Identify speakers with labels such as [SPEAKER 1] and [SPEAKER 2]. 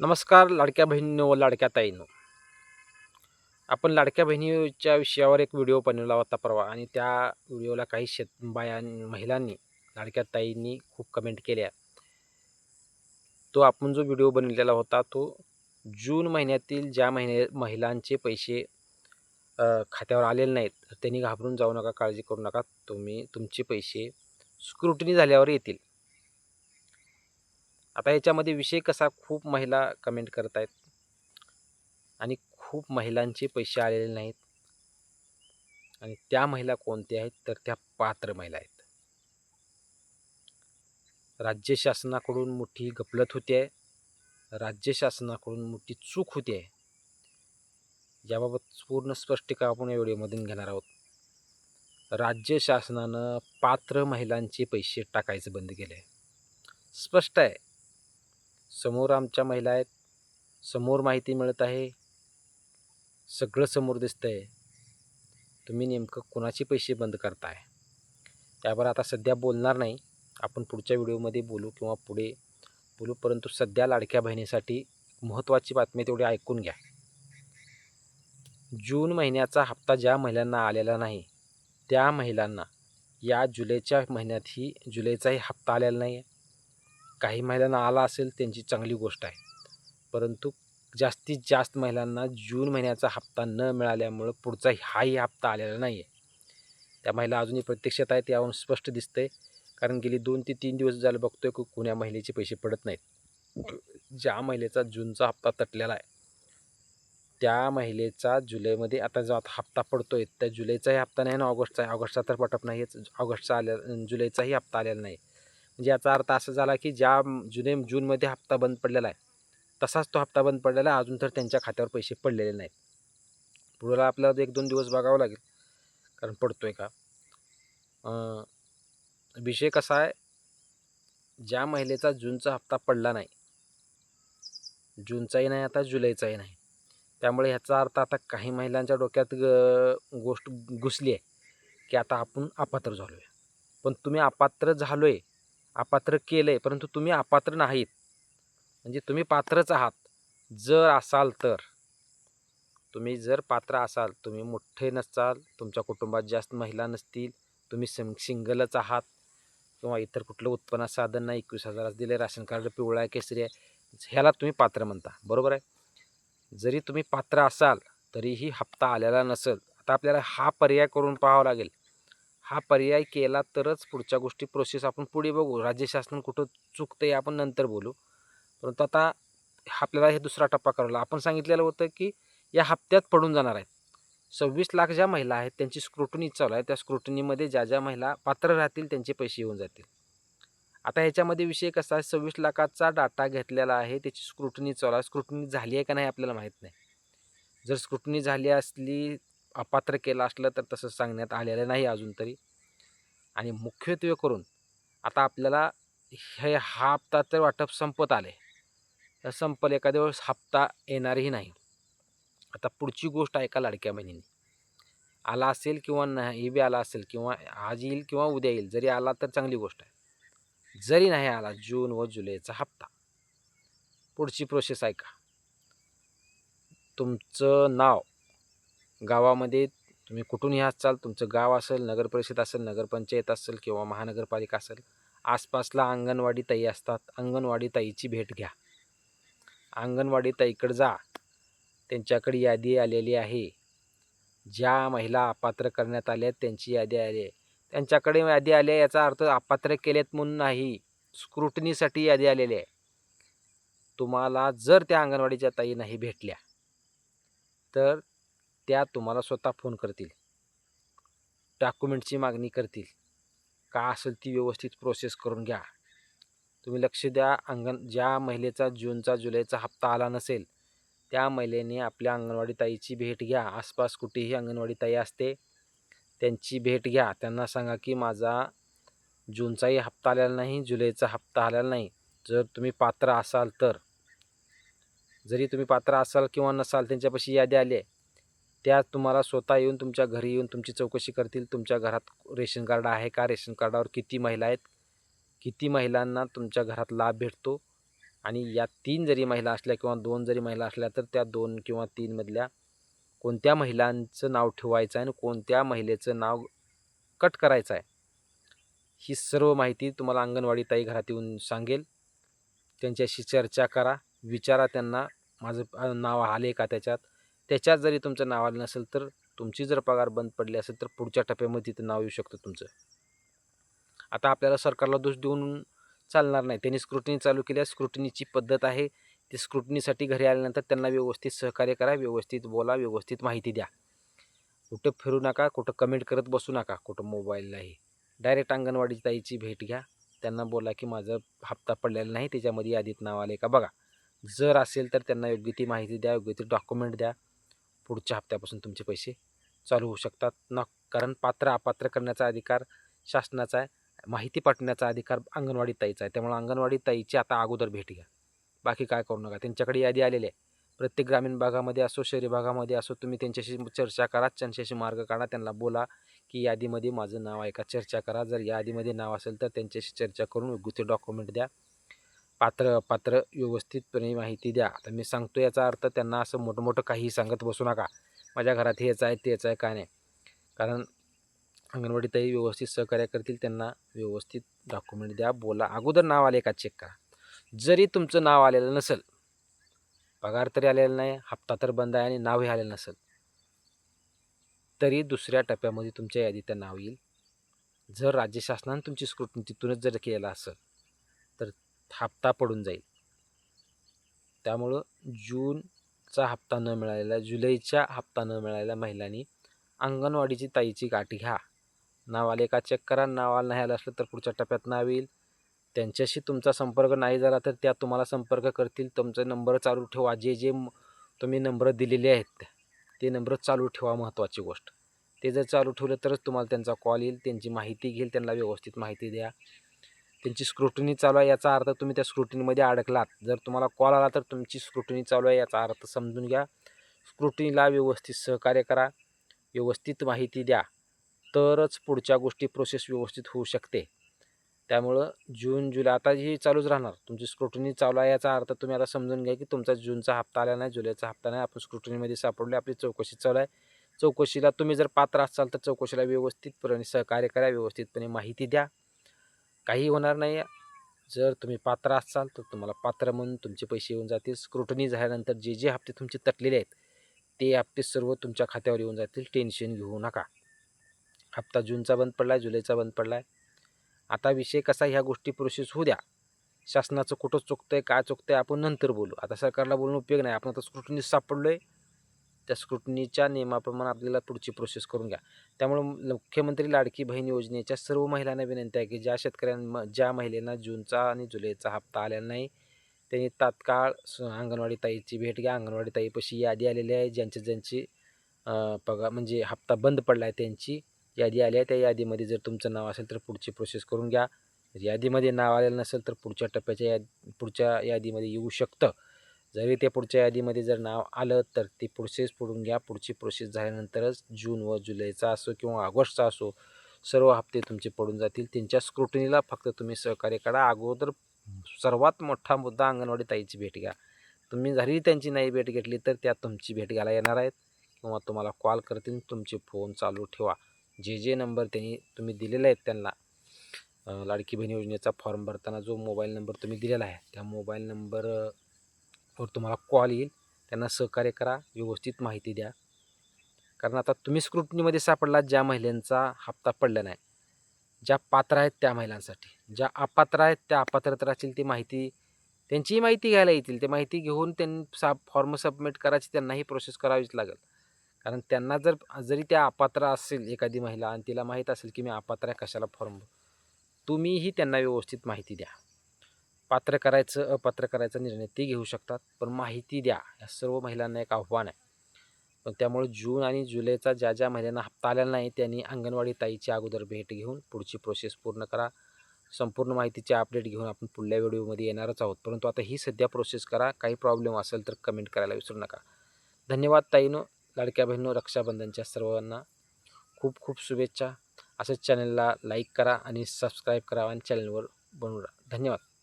[SPEAKER 1] नमस्कार लाडक्या बहिणींनो व लाडक्या ताईनो. आपण लाडक्या बहिणीच्या विषयावर एक व्हिडिओ बनवला होता परवा आणि त्या व्हिडिओला काही शेत बाया महिलांनी लाडक्या ताईंनी खूप कमेंट केल्या. तो आपण जो व्हिडिओ बनवलेला होता तो जून महिन्यातील ज्या महिने महिलांचे पैसे खात्यावर आलेले नाहीत त्यांनी घाबरून जाऊ नका काळजी करू नका तुम्ही तुमचे पैसे स्क्रुटनी झाल्यावर येतील. आता याच्यामध्ये विषय कसा खूप महिला कमेंट करत आहेत आणि खूप महिलांचे पैसे आलेले नाहीत. आणि त्या महिला कोणत्या आहेत? तर त्या पात्र महिला आहेत. राज्य शासनाकडून मोठी गफलत होती आहे. राज्य शासनाकडून मोठी चूक होते आहे. याबाबत पूर्ण स्पष्टीकरण आपण या व्हिडिओमधून घेणार आहोत. राज्य शासनानं पात्र महिलांचे पैसे टाकायचं बंद केले आहे स्पष्ट आहे. समोर आमच्या महिला आहेत. समोर माहिती मिळत आहे. सगळं समोर दिसतं आहे तुम्ही नेमकं कोणाचे पैसे बंद करताय? त्यावर आता सध्या बोलणार नाही. आपण पुढच्या व्हिडिओमध्ये बोलू किंवा पुढे बोलू परंतु सध्या लाडक्या बहिणीसाठी महत्त्वाची बातमी तेवढी ऐकून घ्या. जून महिन्याचा हप्ता ज्या महिलांना आलेला नाही त्या महिलांना या जुलैच्या महिन्यातही जुलैचाही हप्ता आलेला नाही आहे काही महिलांना आला असेल त्यांची चांगली गोष्ट आहे. परंतु जास्तीत जास्त महिलांना जून महिन्याचा हप्ता न मिळाल्यामुळं पुढचा हाही हप्ता आलेला नाही आहे त्या महिला अजूनही प्रत्यक्षात आहेत यावरून स्पष्ट दिसतंय. कारण गेली दोन ते तीन दिवस झालं बघतोय की कुण्या महिलेचे पैसे पडत नाहीत. ज्या महिलेचा जूनचा हप्ता तटलेला आहे त्या महिलेचा जुलैमध्ये आता जो आता हप्ता पडतोय त्या जुलैचाही हप्ता नाही ना ऑगस्टचा आहे ऑगस्टचा तर पटप नाहीच. ऑगस्टचा आल्या जुलैचाही हप्ता आलेला नाही. म्हणजे याचा अर्थ असा झाला की ज्या जुने जूनमध्ये हप्ता बंद पडलेला आहे तसाच तो हप्ता बंद पडलेला आहे अजून तर त्यांच्या खात्यावर पैसे पडलेले नाहीत. पुढेला आपल्याला एक दोन दिवस बघावं लागेल कारण पडतो आहे का विषय कसा आहे ज्या महिलेचा जूनचा हप्ता पडला नाही जूनचाही नाही आता जुलैचाही नाही त्यामुळे ह्याचा अर्थ आता काही महिलांच्या डोक्यात ग- गोष्ट घुसली आहे की आता आपण अपात्र झालो आहे पण तुम्ही अपात्र झालो आहे अपात्र केलं आहे परंतु तुम्ही अपात्र नाहीत. म्हणजे तुम्ही पात्रच आहात. जर असाल तर. तुम्ही जर पात्र असाल तुम्ही मोठे नसाल तुमच्या कुटुंबात जास्त महिला नसतील तुम्ही सिंग सिंगलच आहात किंवा इतर कुठलं उत्पन्न साधन नाही एकवीस हजाराचं दिले राशन कार्ड पिवळा आहे केसरी आहे ह्याला तुम्ही पात्र म्हणता. बरोबर आहे? जरी तुम्ही पात्र असाल तरीही हप्ता आलेला नसेल आता आपल्याला हा पर्याय करून पाहावा लागेल. हा पर्याय केला तरच पुढच्या गोष्टी प्रोसेस आपण पुढे बघू. राज्य शासन कुठं चुकतं आहे आपण नंतर बोलू. परंतु आता आपल्याला हे दुसरा टप्पा करावा आपण सांगितलेलं होतं की या हप्त्यात पडून जाणार आहेत. सव्वीस लाख ज्या महिला आहेत त्यांची स्क्रुटनी चालू आहे. त्या स्क्रुटनीमध्ये ज्या ज्या महिला पात्र राहतील त्यांचे पैसे येऊन जातील. आता ह्याच्यामध्ये विषय कसा आहे? सव्वीस लाखाचा डाटा घेतलेला आहे. त्याची स्क्रुटनी चालू आहे. स्क्रुटनी झाली आहे का नाही आपल्याला माहीत नाही. जर स्क्रुटनी झाली असली अपात्र केलं असलं तर तसं सांगण्यात आलेलं नाही अजून तरी. आणि मुख्यत्वे करून आता आपल्याला हे हा हप्ता तर वाटप संपत आले तर संपल एखाद्या वेळेस हप्ता येणारही नाही. आता पुढची गोष्ट ऐका लाडक्या बहिणीने? आला असेल किंवा नाही बी आला असेल किंवा आज येईल किंवा उद्या येईल जरी आला तर चांगली गोष्ट आहे. जरी नाही आला जून व जुलैचा हप्ता. पुढची प्रोसेस ऐका तुमचं नाव गावामध्ये तुम्ही कुठूनही असाल तुमचं गाव असेल नगरपरिषद असेल नगरपंचायत असेल किंवा महानगरपालिका असेल आसपासला अंगणवाडी ताई असतात. अंगणवाडी ताईची भेट घ्या. अंगणवाडी ताईकडे जा. त्यांच्याकडे यादी आलेली आहे. ज्या महिला अपात्र करण्यात आल्या आहेत त्यांची यादी आली आहे. त्यांच्याकडे यादी आली आहे याचा अर्थ अपात्र केलेत म्हणून नाही स्क्रुटनीसाठी यादी आलेली आहे. तुम्हाला जर त्या अंगणवाडीच्या ताई नाही भेटल्या तर त्या तुम्हाला स्वतः फोन करतील. डॉक्युमेंटची मागणी करतील. का असेल ती व्यवस्थित प्रोसेस करून घ्या. तुम्ही लक्ष द्या अंगण ज्या महिलेचा जूनचा जुलैचा हप्ता आला नसेल त्या महिलेने आपल्या अंगणवाडी ताईची भेट घ्या. आसपास कुठेही अंगणवाडी ताई असते त्यांची भेट घ्या. त्यांना सांगा की माझा जूनचाही हप्ता आलेला नाही जुलैचा हप्ता आलेला नाही. जर तुम्ही पात्र असाल तर. जरी तुम्ही पात्र असाल किंवा नसाल त्यांच्यापाशी यादी आली आहे. त्या तुम्हाला स्वतः येऊन तुमच्या घरी येऊन तुमची चौकशी करतील. तुमच्या घरात रेशन कार्ड आहे का? रेशन कार्डावर किती महिला आहेत? किती महिलांना तुमच्या घरात लाभ भेटतो? आणि या तीन जरी महिला असल्या किंवा दोन जरी महिला असल्या तर त्या दोन किंवा तीनमधल्या कोणत्या महिलांचं नाव ठेवायचं आहे आणि कोणत्या महिलेचं नाव कट करायचं आहे? ही सर्व माहिती तुम्हाला अंगणवाडी ताई घरात येऊन सांगेल. त्यांच्याशी चर्चा करा. विचारा त्यांना माझं नाव आले का त्याच्यात? त्याच्यात जरी तुमचं नाव आलं नसेल तर तुमची जर पगार बंद पडली असेल तर पुढच्या टप्प्यामध्ये तिथं नाव येऊ शकतं तुमचं. आता आपल्याला सरकारला दोष देऊन चालणार नाही. त्यांनी स्क्रुटनी चालू केल्या स्क्रुटनीची पद्धत आहे. ती स्क्रुटनीसाठी घरी आल्यानंतर त्यांना व्यवस्थित सहकार्य करा. व्यवस्थित बोला. व्यवस्थित माहिती द्या. कुठं फिरू नका. कुठं कमेंट करत बसू नका. कुठं मोबाईललाही डायरेक्ट अंगणवाडी ताईची भेट घ्या. त्यांना बोला की माझं हप्ता पडलेला नाही. त्याच्यामध्ये यादीत नाव आले का? बघा. जर असेल तर त्यांना योग्य ती माहिती द्या. योग्य ती डॉक्युमेंट द्या. पुढच्या हप्त्यापासून तुमचे पैसे चालू होऊ शकतात. ना कारण पात्र अपात्र करण्याचा अधिकार शासनाचा आहे. माहिती पाठवण्याचा अधिकार अंगणवाडी ताईचा आहे. त्यामुळे अंगणवाडी ताईची आता अगोदर भेट घ्या. बाकी काय करू नका. त्यांच्याकडे यादी आलेली आहे. प्रत्येक ग्रामीण भागामध्ये असो शहरी भागामध्ये असो तुम्ही त्यांच्याशी चर्चा करा. त्यांच्याशी मार्ग काढा. त्यांना बोला की यादीमध्ये माझं नाव आहे का? चर्चा करा. जर यादीमध्ये नाव असेल तर त्यांच्याशी चर्चा करून योग्य ते डॉक्युमेंट द्या. पात्र पात्र व्यवस्थितपणे माहिती द्या. आता मी सांगतो याचा अर्थ त्यांना असं मोठं मोठं काहीही सांगत बसू नका. माझ्या घरात हेच आहे तेच आहे काय नाही. कारण अंगणवाडीतही व्यवस्थित सहकार्य करतील त्यांना व्यवस्थित डॉक्युमेंट द्या बोला. अगोदर नाव आले का चेक करा. जरी तुमचं नाव आलेलं नसेल पगार तरी आलेला नाही हप्ता तर बंद आहे आणि नावही आलेलं नसेल तरी दुसऱ्या टप्प्यामध्ये तुमच्या यादीत नाव येईल. जर राज्य शासनाने तुमची स्क्रुटनी तिथूनच जर केलं असेल हप्ता पडून जाईल. त्यामुळं जूनचा हप्ता न मिळालेला जुलैचा हप्ता न मिळालेल्या महिलांनी अंगणवाडीची ताईची गाठ घ्या. नाव आले का चेक करा नाव आलं नाही आलं असलं तर पुढच्या टप्प्यात नाव येईल. त्यांच्याशी तुमचा संपर्क नाही झाला तर त्या तुम्हाला संपर्क करतील. तुमचे नंबर चालू ठेवा. जे जे तुम्ही नंबर दिलेले आहेत ते नंबर चालू ठेवा महत्त्वाची गोष्ट. ते जर चालू ठेवलं तरच तुम्हाला त्यांचा कॉल येईल. त्यांची माहिती घेईल. त्यांना व्यवस्थित माहिती द्या. त्यांची स्क्रुटनी चालू आहे याचा अर्थ तुम्ही त्या स्क्रुटनीमध्ये अडकलात. जर तुम्हाला कॉल आला तर तुमची स्क्रुटनी चालू आहे याचा अर्थ समजून घ्या. स्क्रुटनीला व्यवस्थित सहकार्य करा. व्यवस्थित माहिती द्या. तरच पुढच्या गोष्टी प्रोसेस व्यवस्थित होऊ शकते. त्यामुळं जून जुलै आता ही चालूच राहणार. तुमची स्क्रुटनी चालू आहे याचा अर्थ तुम्ही आता समजून घ्या की तुमचा जूनचा हप्ता आला नाही जुलैचा हप्ता नाही. आपण स्क्रुटनीमध्ये सापडले आपली चौकशी चालू आहे. चौकशीला तुम्ही जर पात्र असाल तर चौकशीला व्यवस्थितपणे सहकार्य करा व्यवस्थितपणे माहिती द्या. काही होणार नाही. जर तुम्ही पात्र असाल तर तुम्हाला पात्र म्हणून तुमचे पैसे येऊन जातील. स्क्रुटनी झाल्यानंतर जे जे हप्ते तुमचे तटलेले आहेत ते हप्ते सर्व तुमच्या खात्यावर येऊन जातील. टेन्शन घेऊ नका. हप्ता जूनचा बंद पडला आहे जुलैचा बंद पडला आहे आता विषय कसा ह्या गोष्टी प्रोसेस होऊ द्या. शासनाचं कुठं चुकतंय काय आहे आपण नंतर बोलू. आता सरकारला बोलून उपयोग नाही. आपण आता स्क्रुटनी सापडलो आहे त्या स्क्रुटनीच्या नियमाप्रमाणे आपल्याला पुढची प्रोसेस करून घ्या. त्यामुळे मुख्यमंत्री लाडकी बहीण योजनेच्या सर्व महिलांना विनंती आहे की ज्या शेतकऱ्यांना ज्या महिलांना जूनचा आणि जुलैचा हप्ता आलेला नाही त्यांनी तात्काळ अंगणवाडी ताईची भेट घ्या. अंगणवाडी ताईपाशी यादी आलेली आहे. ज्यांची ज्यांची पगार म्हणजे हप्ता बंद पडला आहे त्यांची यादी आली आहे. त्या यादीमध्ये जर तुमचं नाव असेल तर पुढची प्रोसेस करून घ्या. यादीमध्ये नाव आलेलं नसेल तर पुढच्या टप्प्याच्या याद पुढच्या यादीमध्ये येऊ शकतं. जरी ते पुढच्या यादीमध्ये जर नाव आलं तर ती प्रोसेस पुढून घ्या. पुढची प्रोसेस झाल्यानंतरच जून व जुलैचा असो किंवा ऑगस्टचा असो सर्व हप्ते तुमचे पडून जातील. त्यांच्या स्क्रुटनीला फक्त तुम्ही सहकार्य करा. अगोदर सर्वात मोठा मुद्दा अंगणवाडी ताईची भेट घ्या. तुम्ही जरी त्यांची नाही भेट घेतली तर त्या तुमची भेट घ्यायला येणार आहेत किंवा तुम्हाला कॉल करतील. तुमचे फोन चालू ठेवा. जे जे नंबर त्यांनी तुम्ही दिलेले आहेत त्यांना लाडकी बहीण योजनेचा फॉर्म भरताना जो मोबाईल नंबर तुम्ही दिलेला आहे त्या मोबाईल नंबर वर तुम्हाला कॉल येईल. त्यांना सहकार्य करा व्यवस्थित माहिती द्या. कारण आता तुम्ही स्क्रुटनीमध्ये सापडला ज्या महिलांचा हप्ता पडला नाही. ज्या पात्र आहेत त्या महिलांसाठी. ज्या अपात्र आहेत त्या अपात्र तर असतील ती माहिती त्यांचीही माहिती घ्यायला येतील. ते माहिती घेऊन त्यांनी सा फॉर्म सबमिट करायची त्यांनाही प्रोसेस करावीच लागेल. कारण त्यांना जर जरी त्या अपात्र असेल एखादी महिला आणि तिला माहीत असेल की मी अपात्र आहे कशाला फॉर्म तुम्हीही त्यांना व्यवस्थित माहिती द्या. पात्र करायचं अपात्र करायचा निर्णय ते घेऊ शकतात. पण माहिती द्या या सर्व महिलांना एक आव्हान आहे. पण त्यामुळे जून आणि जुलैचा ज्या ज्या महिलांना हप्ता आलेला नाही त्यांनी अंगणवाडी ताईची अगोदर भेट घेऊन पुढची प्रोसेस पूर्ण करा. संपूर्ण माहितीचे अपडेट घेऊन आपण पुढल्या व्हिडिओमध्ये येणारच आहोत. परंतु आता ही सध्या प्रोसेस करा. काही प्रॉब्लेम असेल तर कमेंट करायला विसरू नका. धन्यवाद ताईनो लाडक्या बहिणीनो रक्षाबंधनच्या सर्वांना. खूप खूप शुभेच्छा. असंच चॅनलला लाईक करा आणि सबस्क्राईब करा आणि चॅनलवर बनवू धन्यवाद.